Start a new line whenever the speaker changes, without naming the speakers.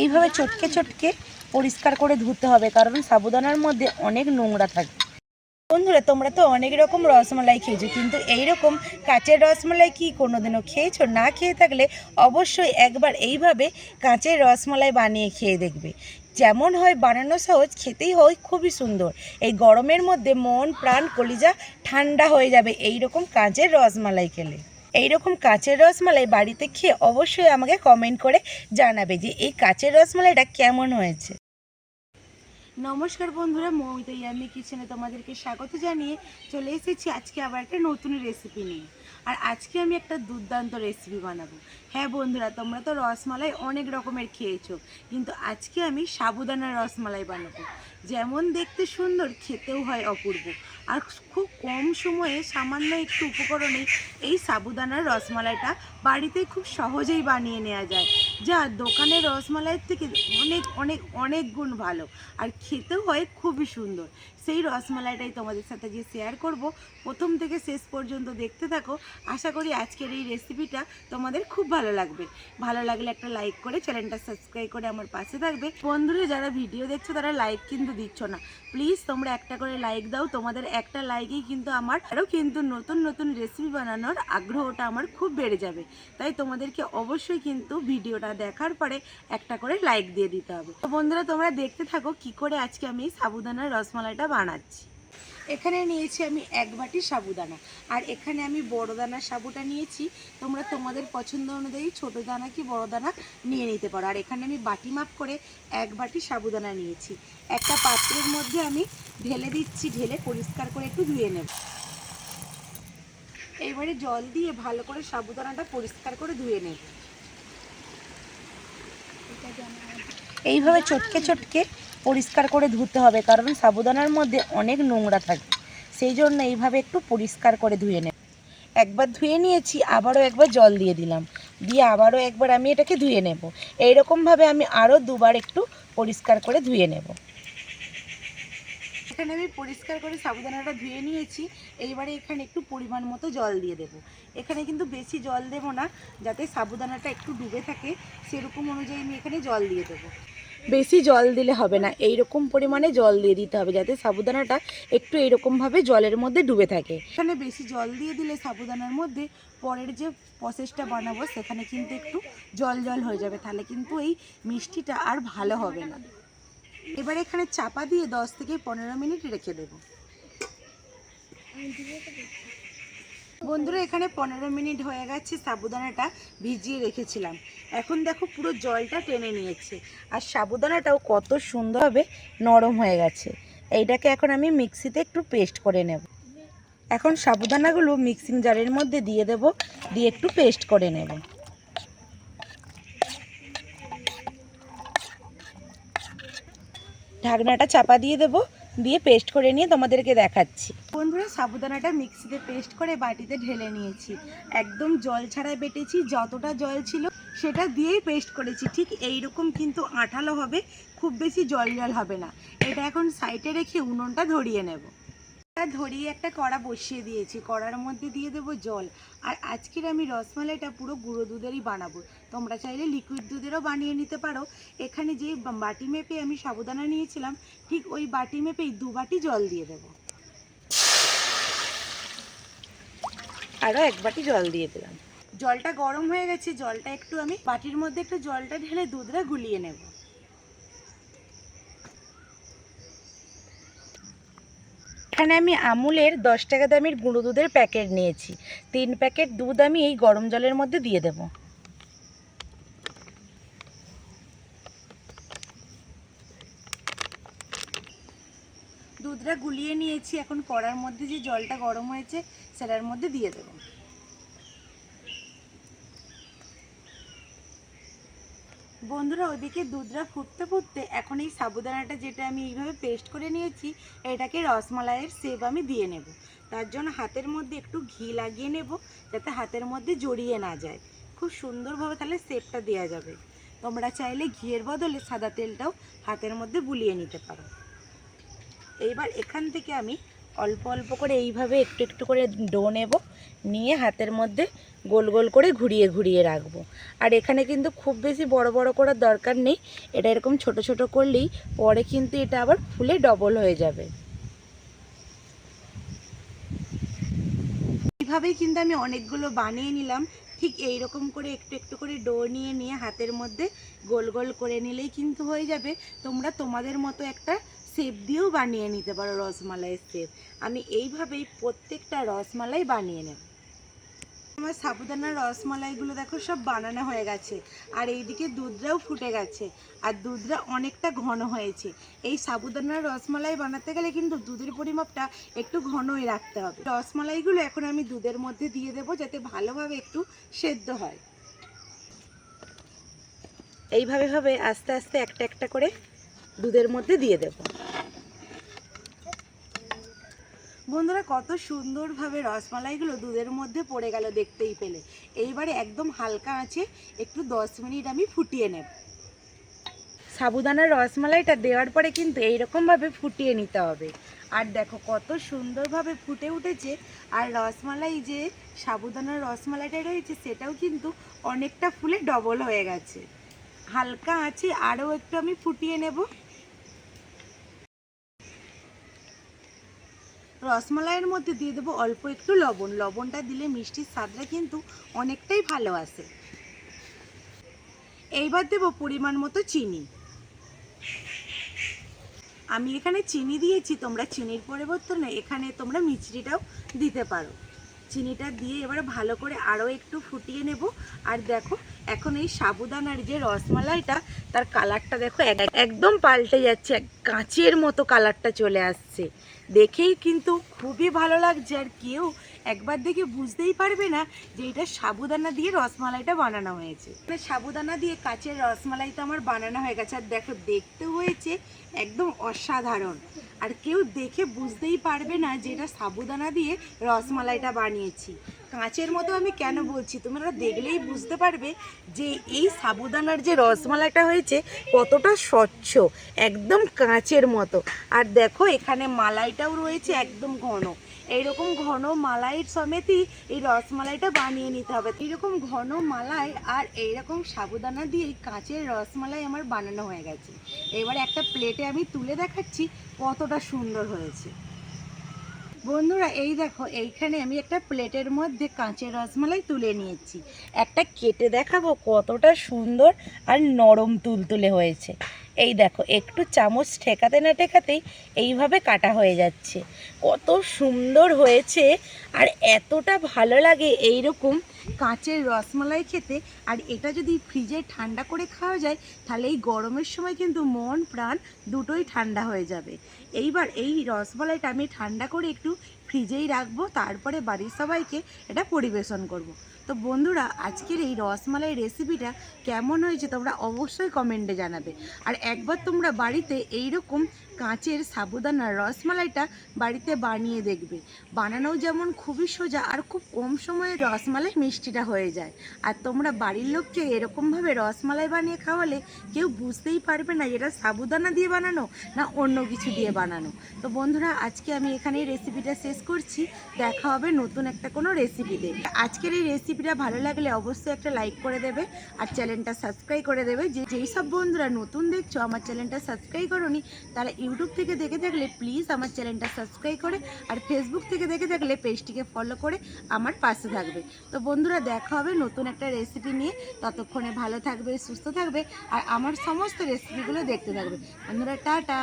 এইভাবে চটকে চটকে পরিষ্কার করে ধুতে হবে, কারণ সাবুদানার মধ্যে অনেক নোংরা থাকে। বন্ধুরা, তোমরা তো অনেক রকম রসমালাই খেয়েছো, কিন্তু এই রকম কাঁচের রসমালাই কি কোনোদিনও খেয়েছো? না খেয়ে থাকলে অবশ্যই একবার এইভাবে কাঁচের রসমালাই বানিয়ে খেয়ে দেখবে। যেমন হয় বানানো সহজ, খেতেই হয় খুবই সুন্দর। এই গরমের মধ্যে মন, প্রাণ, কলিজা ঠান্ডা হয়ে যাবে এই রকম কাঁচের রসমালাই খেলে। এই রকম কাঁচের রসমালাই বাড়িতে খেয়ে অবশ্যই আমাকে কমেন্ট করে জানাবে যে এই কাঁচের রসমালাইটা কেমন হয়েছে। নমস্কার বন্ধুরা মৌমিতা ইয়ামি কিচেনে তোমাদেরকে স্বাগত জানিয়ে চলে এসেছি আজকে আবার একটা নতুন রেসিপি নিয়ে। আর আজকে আমি একটা দুর্দান্ত রেসিপি বানাবো। হ্যাঁ বন্ধুরা, তোমরা তো রসমালাই অনেক রকমের খেয়েছো, কিন্তু আজকে আমি সাবুদানার রসমালাই বানাবো। যেমন দেখতে সুন্দর, খেতেও হয় অপূর্ব। আর খুব কম সময়ে সামান্য একটু উপকরণে এই সাবুদানার রসমালাইটা বাড়িতে খুব সহজেই বানিয়ে নেওয়া যায়। যা দোকানের রসমালাইয়ের থেকে অনেক অনেক অনেক গুণ ভালো। আর খেতেও হয় খুবই সুন্দর। সেই রসমালাইটাই তোমাদের সাথে যে শেয়ার করব। প্রথম থেকে শেষ পর্যন্ত দেখতে থাকো। আশা করি আজকের এই রেসিপিটা তোমাদের খুব ভালো লাগবে। ভালো লাগলে একটা লাইক করে চ্যানেলটা সাবস্ক্রাইব করে আমার পাশে থাকবে। বন্ধুরা, যারা ভিডিও দেখছ, তারা লাইক কিন্তু দিচ্ছ না। প্লিজ তোমরা একটা করে লাইক দাও। তোমাদের একটা লাইকেই কিন্তু আমার, আরও কিন্তু নতুন নতুন রেসিপি বানানোর আগ্রহটা আমার খুব বেড়ে যাবে। তাই তোমাদেরকে অবশ্যই কিন্তু ভিডিওটা দেখার পরে একটা করে লাইক দিয়ে দিতে হবে। তো বন্ধুরা, তোমরা দেখতে থাকো কি করে আজকে আমি সাবুদানার রসমালাইটা বানাচ্ছি। এখানে নিয়েছি আমি এক বাটি সাবুদানা। আর এখানে আমি বড় দানা সাবুটা নিয়েছি। তোমরা তোমাদের পছন্দ অনুযায়ী ছোট দানা কি বড় দানা নিয়ে নিতে পারো। আর এখানে আমি বাটি মাপ করে এক বাটি সাবুদানা নিয়েছি। একটা পাত্রের মধ্যে আমি ঢেলে দিচ্ছি, ঢেলে পরিষ্কার করে একটু ধুয়ে নেব। এবারে জল দিয়ে ভালো করে সাবুদানাটা পরিষ্কার করে ধুয়ে নেব। এইভাবে চটকে চটকে পরিষ্কার করে ধুতে হবে, কারণ সাবুদানার মধ্যে অনেক নোংরা থাকে। সেই জন্য এইভাবে একটু পরিষ্কার করে ধুয়ে নেব। একবার ধুয়ে নিয়েছি, আবারও একবার জল দিয়ে দিলাম। দিয়ে আবারও একবার আমি এটাকে ধুয়ে নেব। এইরকমভাবে আমি আরও দুবার একটু পরিষ্কার করে ধুয়ে নেব। এখানে আমি পরিষ্কার করে সাবুদানাটা ধুয়ে নিয়েছি। এইবারে এখানে একটু পরিমাণ মতো জল দিয়ে দেব। এখানে কিন্তু বেশি জল দেব না, যাতে সাবুদানাটা একটু ডুবে থাকে, সেরকম অনুযায়ী আমি এখানে জল দিয়ে দেবো। বেশি জল দিলে হবে না। এই রকম পরিমাণে জল দিয়ে দিতে হবে যাতে সাবুদানাটা একটু এইরকমভাবে জলের মধ্যে ডুবে থাকে। এখানে বেশি জল দিয়ে দিলে সাবুদানার মধ্যে পরের যে প্রসেসটা বানাবো, সেখানে কিন্তু একটু জল জল হয়ে যাবে। তাহলে কিন্তু এই মিষ্টিটা আর ভালো হবে না। এবার এখানে চাপা দিয়ে দশ থেকে পনেরো মিনিট রেখে দেব। বন্ধুরা, এখানে পনেরো মিনিট হয়ে গেছে সাবুদানাটা ভিজিয়ে রেখেছিলাম। এখন দেখো পুরো জলটা টেনে নিয়েছে। আর সাবুদানাটাও কত সুন্দরভাবে নরম হয়ে গেছে। এইটাকে এখন আমি মিক্সিতে একটু পেস্ট করে নেব। এখন সাবুদানাগুলো মিক্সিং জারের মধ্যে দিয়ে দেব, দিয়ে একটু পেস্ট করে নেব। ঢাকনাটা চাপা দিয়ে দেবো। দিয়ে পেস্ট করে নিয়ে তোমাদেরকে দেখাচ্ছি। বন্ধুরা, সাবুদানাটা মিক্সিতে পেস্ট করে বাটিতে ঢেলে নিয়েছি। একদম জল ছাড়াই বেটেছি, যতটা জল ছিল সেটা দিয়েই পেস্ট করেছি। ঠিক এই রকম কিন্তু আঠালো হবে, খুব বেশি জল জল হবে না। এটা এখন সাইডে রেখে উনুনটা ধরিয়ে নেব। ধরিয়ে একটা কড়া বসিয়ে দিয়েছি। কড়ার মধ্যে দিয়ে দেবো জল। আর আজকের আমি রসমালাইটা পুরো গুঁড়ো দুধেরই বানাবো। তোমরা চাইলে লিকুইড দুধেরও বানিয়ে নিতে পারো। এখানে যে বাটি মেপে আমি সাবুদানা নিয়েছিলাম, ঠিক ওই বাটি মেপেই দু বাটি জল দিয়ে দেবো। আরও এক বাটি জল দিয়ে দিলাম। জলটা গরম হয়ে গেছে, জলটা একটু আমি বাটির মধ্যে একটু জলটা ঢেলে দুধটা গুলিয়ে নেব। এখানে আমি আমুলের দশ টাকা দামের গুঁড়ো দুধের প্যাকেট নিয়েছি। তিন প্যাকেট দুধ আমি এই গরম জলের মধ্যে দিয়ে দেব। দুধটা গুলিয়ে নিয়েছি, এখন কড়ার মধ্যে যে জলটা গরম হয়েছে, সেটার মধ্যে দিয়ে দেবো। বন্ধুরা ওইদিকে দুধরা ফুটতে ফুটতে এখন এই সাবুদানাটা যেটা আমি এইভাবে পেস্ট করে নিয়েছি, এটাকে রসমালাইয়ের সেব আমি দিয়ে নেব। তার জন্য হাতের মধ্যে একটু ঘি লাগিয়ে নেব যাতে হাতের মধ্যে জড়িয়ে না যায়। খুব সুন্দরভাবে তাহলে সেপটা দেওয়া যাবে। তোমরা চাইলে ঘিয়ের বদলে সাদা তেলটাও হাতের মধ্যে বুলিয়ে নিতে পারো। এইবার এখান থেকে আমি অল্প অল্প করে এইভাবে একটু একটু করে ডো নেব। নিয়ে হাতের মধ্যে গোল গোল করে ঘুরিয়ে ঘুরিয়ে রাখব। আর এখানে কিন্তু খুব বেশি বড় বড় করার দরকার নেই। এটা এরকম ছোট ছোট করলেই পরে কিন্তু এটা আবার ফুলে ডবল হয়ে যাবে। এইভাবেই কিন্তু আমি অনেকগুলো বানিয়ে নিলাম। ঠিক এই রকম করে একটু একটু করে ডো নিয়ে নিয়ে হাতের মধ্যে গোল গোল করে নিলেই কিন্তু হয়ে যাবে। তোমরা তোমাদের মতো একটা শেপ দিয়েও বানিয়ে নিতে পারো রসমালাইয়ের শেপ আমি এইভাবেই প্রত্যেকটা রসমালাই বানিয়ে নেব। আমার সাবুদানার রসমালাইগুলো দেখো সব বানানো হয়ে গেছে। আর এইদিকে দুধটাও ফুটে গেছে। আর দুধটা অনেকটা ঘন হয়েছে। এই সাবুদানার রসমালাই বানাতে গেলে কিন্তু দুধের পরিমাপটা একটু ঘনই রাখতে হবে। রসমালাইগুলো এখন আমি দুধের মধ্যে দিয়ে দেবো যাতে ভালোভাবে একটু সেদ্ধ হয়। এইভাবে ভাবে আস্তে আস্তে একটা একটা করে দুধের মধ্যে দিয়ে দেবো। বন্ধুরা, কত সুন্দরভাবে রসমালাইগুলো দুধের মধ্যে পড়ে গেল দেখতেই পেলে। এইবারে একদম হালকা আছে একটু দশ মিনিট আমি ফুটিয়ে নেব। সাবুদানার রসমালাইটা দেওয়ার পরে কিন্তু এইরকমভাবে ফুটিয়ে নিতে হবে। আর দেখো, কত সুন্দরভাবে ফুটে উঠেছে। আর রসমালাই যে সাবুদানার রসমালাইটা রয়েছে, সেটাও কিন্তু অনেকটা ফুলে ডবল হয়ে গেছে। হালকা আছে আরও একটু আমি ফুটিয়ে নেব। রসমালাইয়ের মধ্যে দিয়ে দেবো অল্প একটু লবণ। লবণটা দিলে মিষ্টির স্বাদটা কিন্তু অনেকটাই ভালো আসে। এইবার দেবো পরিমাণ মতো চিনি। আমি এখানে চিনি দিয়েছি, তোমরা চিনির পরিবর্তনে এখানে তোমরা মিচড়িটাও দিতে পারো। চিনিটা দিয়ে এবারে ভালো করে আরও একটু ফুটিয়ে নেব। আর দেখো, এখন এই সাবুদানার যে রসমালাইটা, তার কালারটা দেখো এক- একদম পাল্টে যাচ্ছে কাঁচের মতো কালারটা চলে আসছে। দেখেই কিন্তু খুবই ভালো লাগছে। আর কেউ একবার দেখে বুঝতেই পারবে না যে এটা সাবুদানা দিয়ে রসমালাইটা বানানো হয়েছে। মানে সাবুদানা দিয়ে কাচের রসমালাই তো আমার বানানো হয়ে গেছে। আর দেখো, দেখতে হয়েছে একদম অসাধারণ। আর কেউ দেখে বুঝতেই পারবে না যে এটা সাবুদানা দিয়ে রসমালাইটা বানিয়েছি। কাঁচের মতো আমি কেন বলছি? তোমরা দেখলেই বুঝতে পারবে যে এই সাবুদানার যে রসমালাইটা হয়েছে, কতটা স্বচ্ছ, একদম কাঁচের মতো। আর দেখো, এখানে মালাইটাও রয়েছে একদম ঘন। এইরকম ঘন মালাইয়ের সমেতই এই রসমালাইটা বানিয়ে নিতে হবে। এইরকম ঘন মালাই আর এইরকম সাবুদানা দিয়ে কাঁচের রসমালাই আমার বানানো হয়ে গেছে। এবার একটা প্লেটে আমি তুলে দেখাচ্ছি কতটা সুন্দর হয়েছে। বন্ধুরা, এই দেখো, এইখানে আমি একটা প্লেটের মধ্যে কাঁচের রসমালাই তুলে নিয়েছি। একটা কেটে দেখাবো কতটা সুন্দর আর নরম তুলতুলে হয়েছে। এই দেখো, একটু চামচ ঠেকাতে না ঠেকাতেই এইভাবে কাটা হয়ে যাচ্ছে। কত সুন্দর হয়েছে আর এতটা ভালো লাগে এই রকম কাঁচের রসমালাই খেতে। আর এটা যদি ফ্রিজে ঠান্ডা করে খাওয়া যায়, তাহলে এই গরমের সময় কিন্তু মন, প্রাণ দুটোই ঠান্ডা হয়ে যাবে। এইবার এই রসমালাইটা আমি ঠান্ডা করে একটু ফ্রিজেই রাখব, তারপরে বাড়ির সবাইকে এটা পরিবেশন করব। তো বন্ধুরা, আজকের এই রসমালাই রেসিপিটা কেমন হয়েছে তোমরা অবশ্যই কমেন্টে জানাবে। আর একবার তোমরা বাড়িতে এই রকম কাঁচের সাবুদানার রসমালাইটা বাড়িতে বানিয়ে দেখবে। বানানোও যেমন খুবই সোজা আর খুব কম সময়ে রসমালাই মিষ্টিটা হয়ে যায়। আর তোমরা বাড়ির লোককে এরকমভাবে রসমালাই বানিয়ে খাওয়ালে কেউ বুঝতেই পারবে না এটা সাবুদানা দিয়ে বানানো না অন্য কিছু দিয়ে বানানো। তো বন্ধুরা, আজকে আমি এখানে এই রেসিপিটা শেষ করছি। দেখা হবে নতুন একটা কোনো রেসিপিতে আজকের এই রেসিপিটা ভালো লাগলে অবশ্যই একটা লাইক করে দেবে আর চ্যানেলটা সাবস্ক্রাইব করে দেবে। যে যেই সব বন্ধুরা নতুন দেখছ, আমার চ্যানেলটা সাবস্ক্রাইব করোনি, তারা ইউটিউব থেকে দেখে থাকলে প্লিজ আমার চ্যানেলটা সাবস্ক্রাইব করে আর ফেসবুক থেকে দেখে থাকলে পেজটিকে ফলো করে আমার পাশে থাকবে। তো বন্ধুরা, দেখা হবে নতুন একটা রেসিপি নিয়ে। ততক্ষণে ভালো থাকবে, সুস্থ থাকবে আর আমার সমস্ত রেসিপিগুলো দেখতে থাকবে। বন্ধুরা, টাটা!